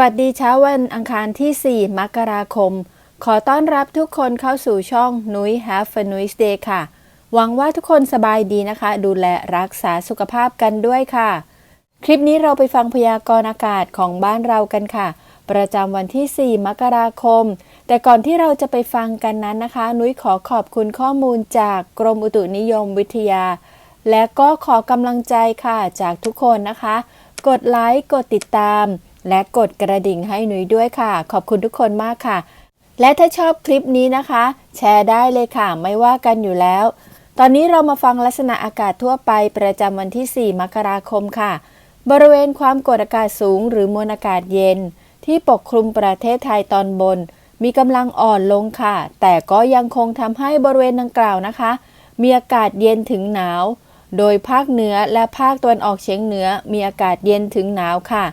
วัสดีเช้าวันอังคารที่ 4 มกราคม ขอต้อนรับทุกคนเข้าสู่ช่องนุ้ย Have a Nice Day ค่ะ หวังว่าทุกคนสบายดีนะคะ ดูแลรักษาสุขภาพกันด้วยค่ะ คลิปนี้เราไปฟังพยากรณ์อากาศของบ้านเรากันค่ะ ประจำวันที่ 4 มกราคม แต่ก่อนที่เราจะไปฟังกันนั้นนะคะ นุ้ยขอขอบคุณข้อมูลจากกรมอุตุนิยมวิทยา และก็ขอกำลังใจค่ะจากทุกคนนะคะ กดไลค์กดติดตาม และกดกระดิ่งให้หนุยด้วยค่ะ ขอบคุณทุกคนมากค่ะ และถ้าชอบคลิปนี้นะคะ แชร์ได้เลยค่ะ ไม่ว่ากันอยู่แล้ว ตอนนี้เรามาฟังลักษณะอากาศทั่วไปประจำวันที่ 4 มกราคมค่ะ บริเวณความกดอากาศสูงหรือมวลอากาศเย็น ที่ปกคลุมประเทศไทยตอนบน มีกำลังอ่อนลงค่ะ แต่ก็ยังคงทำให้บริเวณดังกล่าวนะคะ มีอากาศเย็นถึงหนาว โดยภาคเหนือและภาคตะวันออกเฉียงเหนือมีอากาศเย็นถึงหนาวค่ะ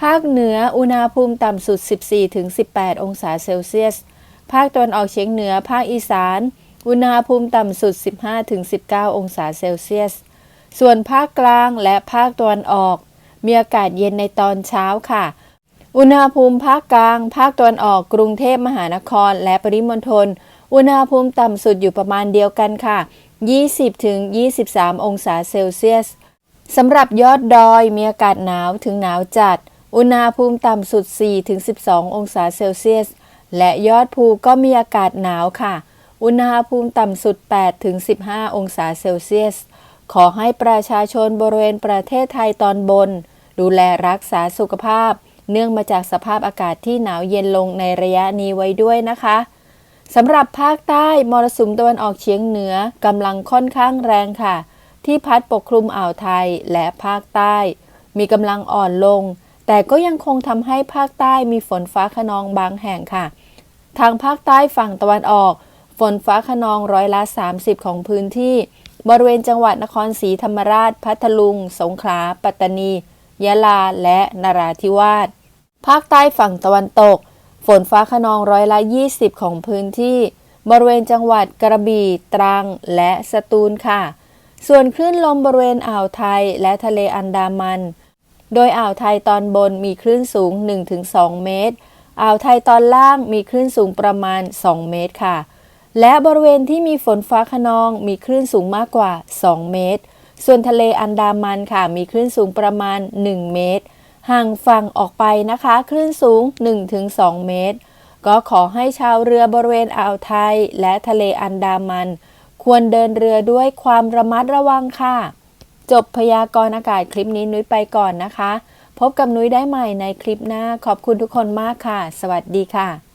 ภาคเหนืออุณหภูมิต่ำสุด 14-18 องศาเซลเซียส ภาคตะวันออกเฉียงเหนือ ภาคอีสาน อุณหภูมิต่ำสุด 15-19 องศาเซลเซียส ส่วนภาคกลางและภาคตะวันออก มีอากาศเย็นในตอนเช้าค่ะ อุณหภูมิภาคกลาง ภาคตะวันออก กรุงเทพมหานคร และปริมณฑล อุณหภูมิต่ำสุดอยู่ประมาณเดียวกันค่ะ 20-23 องศาเซลเซียสสำหรับยอดดอยมีอากาศหนาวถึงหนาวจัด อุณหภูมิต่ำสุด 4-12 องศาเซลเซียส และยอดภูก็มีอากาศหนาวค่ะ อุณหภูมิต่ำสุด 8-15 องศาเซลเซียส ขอให้ประชาชนบริเวณประเทศไทยตอนบน ดูแลรักษาสุขภาพ เนื่องมาจากสภาพอากาศที่หนาวเย็นลงในระยะนี้ไว้ด้วยนะคะสำหรับภาคใต้มรสุมตะวันออกเฉียงเหนือกำลังค่อนข้างแรงค่ะ ที่พัดปกคลุมอ่าวไทยและภาคใต้ มีกำลังอ่อนลง แต่ก็ยังคงทำให้ภาคใต้มีฝนฟ้าขนองบางแห่งค่ะ ทางภาคใต้ฝั่งตะวันออก ฝนฟ้าขนองร้อยละ 30 ของพื้นที่ บริเวณจังหวัดนครศรีธรรมราช พัทลุง สงขลา ปัตตานี ยะลา และนราธิวาส ภาคใต้ฝั่งตะวันตก ฝนฟ้าขนองร้อยละ 20 ของพื้นที่ บริเวณจังหวัดกระบี่ ตรัง และสตูลค่ะ ส่วนคลื่นลมบริเวณอ่าวไทยและทะเลอันดามัน โดยอ่าวไทยตอนบนมีคลื่นสูง 1-2 เมตร อ่าวไทยตอนล่างมีคลื่นสูงประมาณ 2 เมตรค่ะ และบริเวณที่มีฝนฟ้าขนองมีคลื่นสูงมากกว่า 2 เมตร ส่วนทะเลอันดามันค่ะมีคลื่นสูงประมาณ 1 เมตร ห่างฝั่งออกไปนะคะคลื่นสูง 1-2 เมตร ก็ขอให้ชาวเรือบริเวณอ่าวไทยและทะเลอันดามัน ควรเดินเรือด้วยความระมัดระวังค่ะ จบพยากรณ์อากาศคลิปนี้นุ้ยไปก่อนนะคะ พบกับนุ้ยได้ใหม่ในคลิปหน้าขอบคุณทุกคนมากค่ะ สวัสดีค่ะ